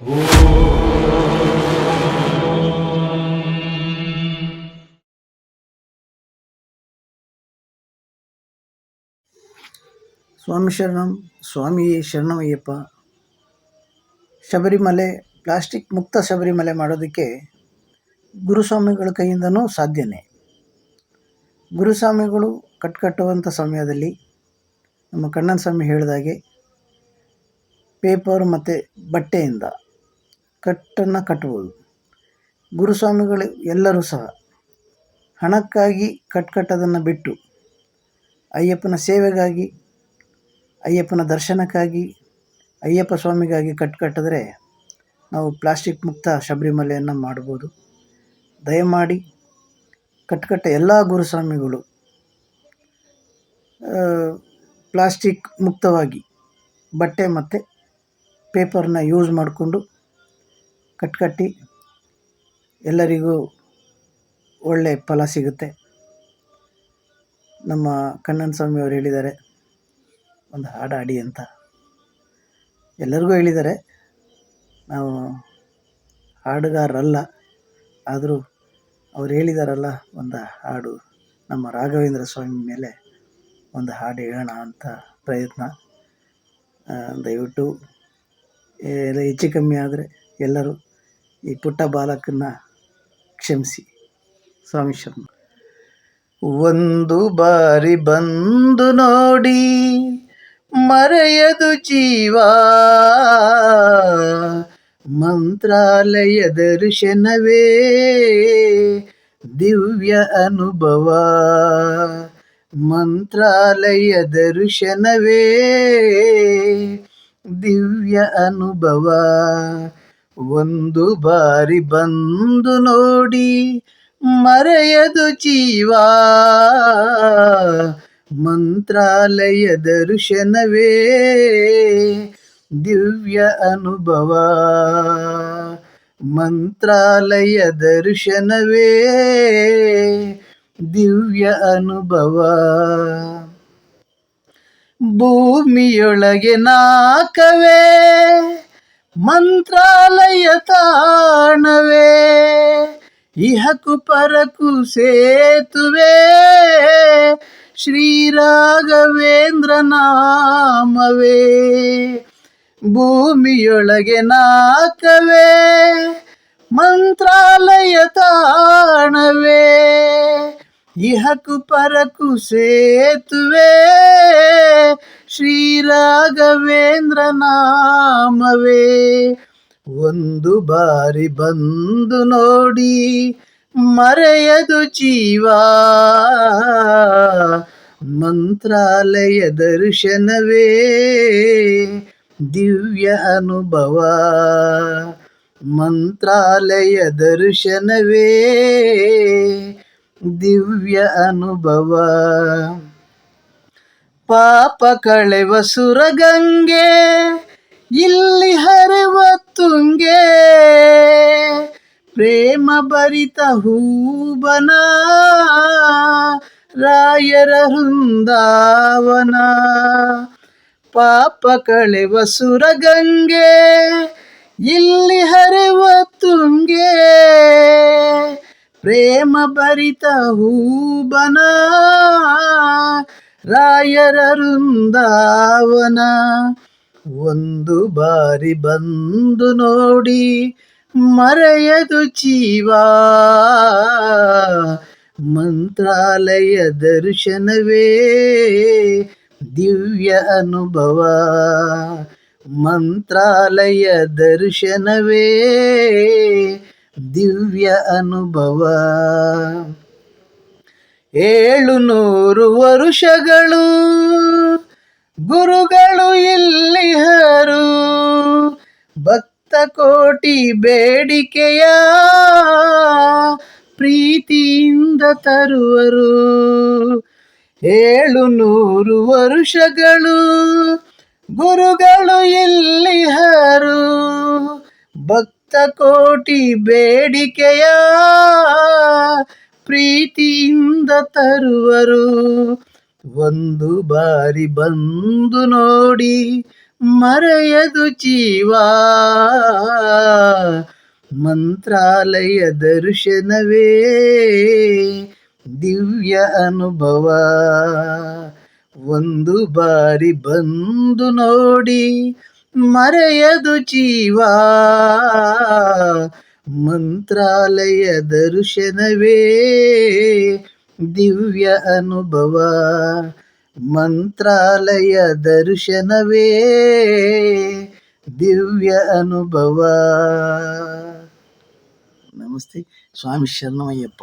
ಸ್ವಾಮಿ ಶರಣಂ, ಸ್ವಾಮಿ ಶರಣಮಯ್ಯಪ್ಪ. ಶಬರಿಮಲೆ, ಪ್ಲಾಸ್ಟಿಕ್ ಮುಕ್ತ ಶಬರಿಮಲೆ ಮಾಡೋದಕ್ಕೆ ಗುರುಸ್ವಾಮಿಗಳ ಕೈಯಿಂದನೂ ಸಾಧ್ಯನೇ. ಗುರುಸ್ವಾಮಿಗಳು ಕಟ್ಕಟ್ಟುವಂಥ ಸಮಯದಲ್ಲಿ ನಮ್ಮ ಕಣ್ಣನ್ ಸ್ವಾಮಿ ಹೇಳಿದಾಗೆ, ಪೇಪರ್ ಮತ್ತು ಬಟ್ಟೆಯಿಂದ ಕಟ್ಟನ್ನು ಕಟ್ಬೋದು. ಗುರುಸ್ವಾಮಿಗಳು ಎಲ್ಲರೂ ಸಹ ಹಣಕ್ಕಾಗಿ ಕಟ್ಕಟ್ಟೋದನ್ನು ಬಿಟ್ಟು, ಅಯ್ಯಪ್ಪನ ಸೇವೆಗಾಗಿ, ಅಯ್ಯಪ್ಪನ ದರ್ಶನಕ್ಕಾಗಿ, ಅಯ್ಯಪ್ಪ ಸ್ವಾಮಿಗಾಗಿ ಕಟ್ಕಟ್ಟಿದ್ರೆ ನಾವು ಪ್ಲಾಸ್ಟಿಕ್ ಮುಕ್ತ ಶಬರಿಮಲೆಯನ್ನು ಮಾಡ್ಬೋದು. ದಯಮಾಡಿ ಕಟ್ಕಟ್ಟ ಎಲ್ಲ ಗುರುಸ್ವಾಮಿಗಳು ಪ್ಲಾಸ್ಟಿಕ್ ಮುಕ್ತವಾಗಿ ಬಟ್ಟೆ ಮತ್ತು ಪೇಪರ್ನ ಯೂಸ್ ಮಾಡಿಕೊಂಡು ಕಟ್ಕಟ್ಟಿ ಎಲ್ಲರಿಗೂ ಒಳ್ಳೆಯ ಫಲ ಸಿಗುತ್ತೆ. ನಮ್ಮ ಕಣ್ಣನ್ ಸ್ವಾಮಿಯವರು ಹೇಳಿದ್ದಾರೆ, ಒಂದು ಹಾಡು ಹಾಡಿ ಅಂತ. ಎಲ್ಲರಿಗೂ ಹೇಳಿದ್ದಾರೆ, ನಾವು ಹಾಡುಗಾರರಲ್ಲ, ಆದರೂ ಅವ್ರು ಹೇಳಿದಾರಲ್ಲ, ಒಂದು ಹಾಡು, ನಮ್ಮ ರಾಘವೇಂದ್ರ ಸ್ವಾಮಿ ಮೇಲೆ ಒಂದು ಹಾಡು ಹೇಳೋಣ ಅಂತ ಪ್ರಯತ್ನ. ದಯವಿಟ್ಟು ಎಲ್ಲ ಹೆಚ್ಚು ಕಮ್ಮಿ ಆದರೆ ಎಲ್ಲರೂ ಈ ಪುಟ್ಟ ಬಾಲಕನ್ನ ಕ್ಷಮಿಸಿ ಸ್ವಾಮಿ ಶರಣ ಒಂದು ಬಾರಿ ಬಂದು ನೋಡಿ ಮರೆಯದು ಜೀವ ಮಂತ್ರಾಲಯ ದರ್ಶನವೇ ದಿವ್ಯ ಅನುಭವ ಮಂತ್ರಾಲಯ ದರ್ಶನವೇ ದಿವ್ಯ ಅನುಭವ ಒಂದು ಬಾರಿ ಬಂದು ನೋಡಿ ಮರೆಯದು ಜೀವ. ಮಂತ್ರಾಲಯ ದರ್ಶನವೇ ದಿವ್ಯ ಅನುಭವ. ಮಂತ್ರಾಲಯ ದರ್ಶನವೇ ದಿವ್ಯ ಅನುಭವ. ಭೂಮಿಯೊಳಗೆ ನಾಕವೇ ಮಂತ್ರಾಲಯ ತಾಣವೇ ಇಹಕು ಪರಕು ಸೇತುವೆ ಶ್ರೀರಾಘವೇಂದ್ರ ನಾಮವೇ ಭೂಮಿಯೊಳಗೆ ನಾಕವೇ ಮಂತ್ರಾಲಯ ತಾಣವೇ. ಇಹಕು ಪರಕು ಸೇತುವೆ ಶ್ರೀರಾಘವೇಂದ್ರ ನಾಮವೇ ಒಂದು ಬಾರಿ ಬಂದು ನೋಡಿ ಮರೆಯದು ಜೀವ. ಮಂತ್ರಾಲಯ ದರ್ಶನವೇ, ದಿವ್ಯ ಅನುಭವ. ಮಂತ್ರಾಲಯ ದರ್ಶನವೇ ದಿವ್ಯ ಅನುಭವ. ಪಾಪ ಕಳೆವ ಸುರಗಂಗೆ, ಇಲ್ಲಿ ಹರಿವ ತುಂಗೆ. ಪ್ರೇಮ ಭರಿತ ಹೂಬನ ರಾಯರ ವೃಂದಾವನ. ಪಾಪ ಕಳೆವ ಸುರಗಂಗೆ, ಇಲ್ಲಿ ಪ್ರೇಮ ಭರಿತ ಹೂಬನ, ರಾಯರ ವೃಂದಾವನ. ಒಂದು ಬಾರಿ ಬಂದು ನೋಡಿ ಮರೆಯದು ಜೀವ. ಮಂತ್ರಾಲಯ ದರ್ಶನವೇ ದಿವ್ಯ ಅನುಭವ. ಮಂತ್ರಾಲಯ ದರ್ಶನವೇ ದಿವ್ಯ ಅನುಭವ. ಏಳು ನೂರು ವರುಷಗಳು, ಗುರುಗಳು ಇಲ್ಲಿಹರು ಭಕ್ತ ಕೋಟಿ ಬೇಡಿಕೆಯ ಪ್ರೀತಿಯಿಂದ ತರುವರು. ಏಳು ನೂರು ವರುಷಗಳು, ಗುರುಗಳು ಇಲ್ಲಿಹರು ಭಕ್ತ ಕೋಟಿ ಬೇಡಿಕೆಯ ಪ್ರೀತಿಯಿಂದ ತರುವರು. ಒಂದು ಬಾರಿ ಬಂದು ನೋಡಿ ಮರೆಯದು ಜೀವ. ಮಂತ್ರಾಲಯ ದರ್ಶನವೇ ದಿವ್ಯ ಅನುಭವ. ಒಂದು ಬಾರಿ ಬಂದು ನೋಡಿ ಮರೆಯದು ಜೀವ. ಮಂತ್ರಾಲಯ ದರ್ಶನವೇ ದಿವ್ಯ ಅನುಭವ. ಮಂತ್ರಾಲಯ ದರ್ಶನವೇ ದಿವ್ಯ ಅನುಭವ. ನಮಸ್ತೆ. ಸ್ವಾಮಿ ಶರಣಮಯ್ಯಪ್ಪ.